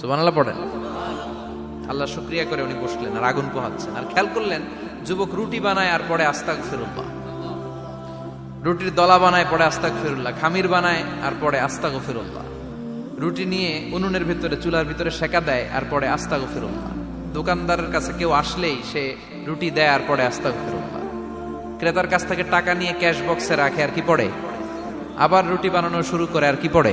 সুবহানাল্লাহ, পড়েন। আল্লাহ শুক্রিয়া করে উনি বসলেন আর আগুন পোহাচ্ছেন। আর খেয়াল করলেন, যুবক রুটি বানায় আর পরে আস্তাক ফিরুল্লাহ রুটির দলা বানায় পরে আস্তাক ফিরুল্লাহ খামির বানায় আর পরে আস্তাক ফিরুল্লাহ রুটি নিয়ে উনুনের ভিতরে, চুলার ভিতরে সেকা দেয় আর পরে আস্তাক ফিরুল্লাহ দোকানদারের কাছে কেউ আসলেই সে রুটি দেয় আর পরে আস্তাক ফিরুল্লাহ ক্রেতার কাছ থেকে টাকা নিয়ে ক্যাশ বক্সে রাখে আর কি পড়ে? আবার রুটি বানানো শুরু করে আর কি পড়ে?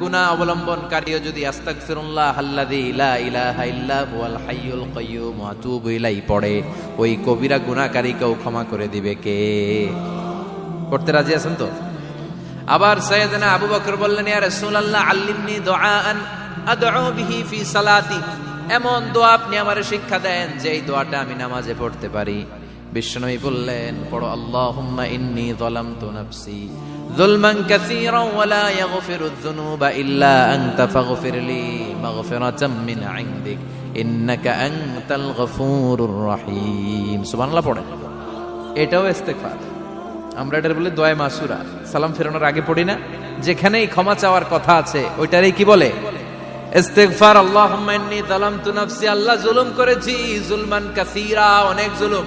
গুনাহ অবলম্বনকারীও যদি পড়ে, ওই কবিরা গুনাহকারীকেও ক্ষমা করে দিবে কে? পড়তে রাজি আছেন তো? আবার সৈয়দনা আবু বকর বললেন, ইয়া রাসূলুল্লাহ, আল্লিমনি দুআআন আদউ বিহি ফি সালাতি। এমন দোয়া আপনি আমারে শিক্ষা দেন যে এই দোয়াটা আমি নামাজে পড়তে পারি। বিশ্বনবী বললেন, পড়ো, আল্লাহুম্মা ইন্নী যালামতু নাফসি। যুলমান কাসীরা ওয়া লা ইয়াগফিরু যুনুবা ইল্লা আনতা ফাগফির লি মাগফিরাতাম মিন ইনদিক, ইন্নাকা আনতাল গফুরুর রহিম। সুবহানাল্লাহ পড়ে এটাও ইস্তেগফার। আমরা বলে দোয়া মাসুরা। সালাম ফেরানোর আগে পড়ি না? যেখানেই ক্ষমা চাওয়ার কথা আছে, ওইটারই কি বলে? ইস্তেগফার, আল্লাহুম্মা ইন্নী যালামতু নাফসি, আল্লাহ জুলুম করেছি, জুলমান কাসীরা, অনেক জুলুম।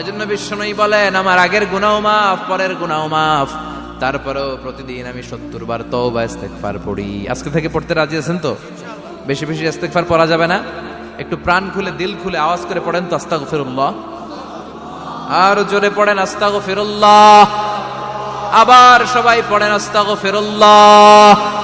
এজন্য বিশ্বনবী বলেন, আমার আগের গুনাহ মাফ, পরের গুনাহ মাফ। তারপরেও প্রতিদিন আমি সত্তর বার তওবা, ইস্তেগফার পড়ি। আজকে থেকে পড়তে রাজি আছেন তো? বেশি বেশি ইস্তেগফার পড়া যাবে না? একটু প্রাণ খুলে, দিল খুলে আওয়াজ করে পড়েন তো, আস্তাগফিরুল্লাহ। আর জোরে পড়েন আস্তাগো ফিরুল্লাহ আবার সবাই পড়েন আস্তাগো ফিরুল্লাহ